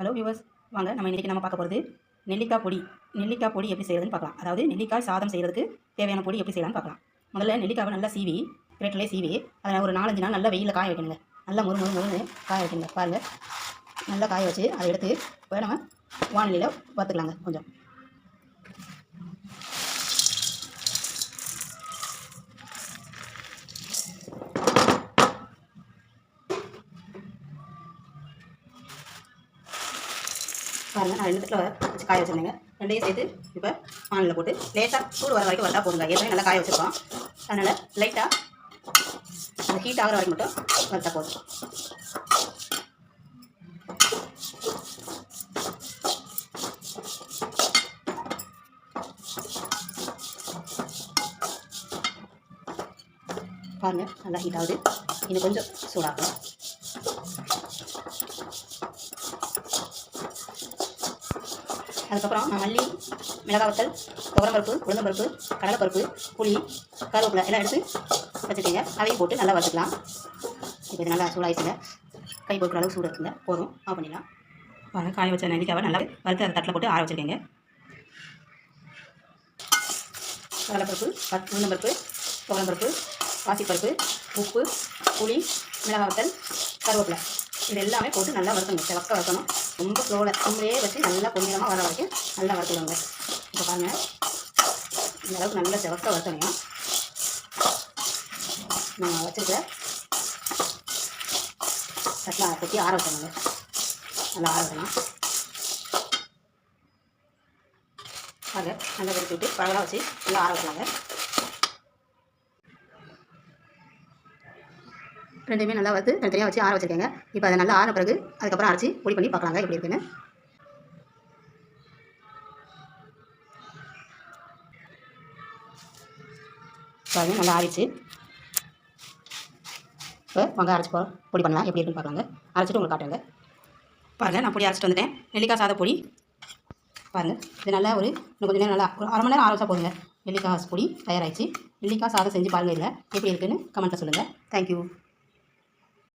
Hello viewers வாங்க நம்ம இன்றைக்கி நம்ம பார்க்க போகிறது நெல்லிக்காய் பொடி. நெல்லிக்காய் பொடி எப்படி செய்கிறதுன்னு பார்க்கலாம். அதாவது நெல்லிக்காய் சாதம் செய்கிறதுக்கு தேவையான பொடி எப்படி செய்யலாம்னு பார்க்கலாம். முதல்ல நெல்லிக்காவை நல்லா சீவி கிரேட்டிலே சீவி அதை ஒரு நாலஞ்சு நாள் நல்லா வெயிலில் காய வைக்கணுங்க. நல்லா முறு முறு முறுன்னு காய வைக்கணுங்க. பாருங்கள் நல்லா காய வச்சு அதை எடுத்து இப்போ நம்ம வானிலையில் பார்த்துக்கலாங்க கொஞ்சம். பாருங்கள் நான் ரெண்டு தட்டில் வச்சு காய வச்சுருந்தேங்க. ரெண்டையும் சேர்த்து இப்போ பானில் போட்டு லேட்டாக சூடு வர வரைக்கும் வந்தால் போதுங்க. ஏற்கனவே நல்லா காய வச்சுருக்கோம். அதனால் லைட்டாக அந்த ஹீட் ஆகிற வரைக்கும் மட்டும் வறுத்தா போதும். பாருங்கள் நல்லா ஹீட் ஆகுது. இன்னும் கொஞ்சம் சூடாகும் அதுக்கப்புறம் நான் மல்லி மிளகாவத்தல் துவரம்பருப்பு உளுந்தம்பருப்பு கடலைப்பருப்பு புளி கருவேப்பிலை எல்லாம் எடுத்து வச்சுக்கோங்க அதையும் போட்டு நல்லா வறுத்துக்கலாம் இப்போ இது நல்லா சூடாயிடுச்சுங்க. கை பொறுக்கிற அளவு சூடு இருக்குங்க. போதும். ஆஃப் பண்ணிடலாம். பாருங்க காய வச்ச நெல்லிக்காவை நல்லா வறுத்து அதை தட்டில் போட்டு ஆற வச்சுருக்கீங்க. கடலைப்பருப்பு பத் உளுந்தம்பருப்பு துவரம்பருப்பு பாசிப்பருப்பு உப்பு புளி மிளகாய் வத்தல் கருவேப்பிலை. இது எல்லாமே போட்டு நல்லா வறுக்கணும். செவக்க வறுக்கணும். ரொம்ப ஸ்லோவில் சிம்லேயே வச்சு நல்லா பொன்னிறமாக வர வரைக்கும் நல்லா வறுத்துடுவாங்க இப்போ பாருங்கள் இந்த அளவுக்கு நல்லா செவக்க வறுக்கணும் நம்ம வச்சுருக்க தட்டில் கொட்டி ஆற வைக்கணுங்க நல்லா ஆற வைக்கணும் பாருங்கள் நல்லா கொதிச்சு விட்டு பழகலாம் வச்சு நல்லா ஆற வைக்கலாங்க ரெண்டுமே நல்லா வறுத்து தனித்தனியாக வச்சு ஆற வச்சுருக்கேங்க. இப்போ அதை நல்லா ஆற பிறகு அதுக்கப்புறம் அரைச்சி பொடி பண்ணி பார்க்கலாங்க எப்படி இருக்குன்னு. பாருங்க நல்லா ஆறிச்சு இப்போ வெங்காயம் அரைச்சி போ பொடி பண்ணலாம். எப்படி இருக்குன்னு பார்க்கலாங்க. அரைச்சிட்டு உங்களுக்கு காட்டுங்க பாருங்கள் நான் பொடி அரைச்சிட்டு வந்துட்டேன். நெல்லிக்காய் சாத பொடி. பாருங்கள் இது நல்லா ஒரு இன்னும் கொஞ்சம் நேரம் நல்லா ஒரு அரை மணி நேரம் ஆற போதுங்க. நெல்லிக்காய் பொடி தயாராகிடுச்சு நெல்லிக்காய் சாதம் செஞ்சு பாருங்கள் இதில் எப்படி இருக்குன்னு கமெண்ட்டில் சொல்லுங்கள் தேங்க்யூ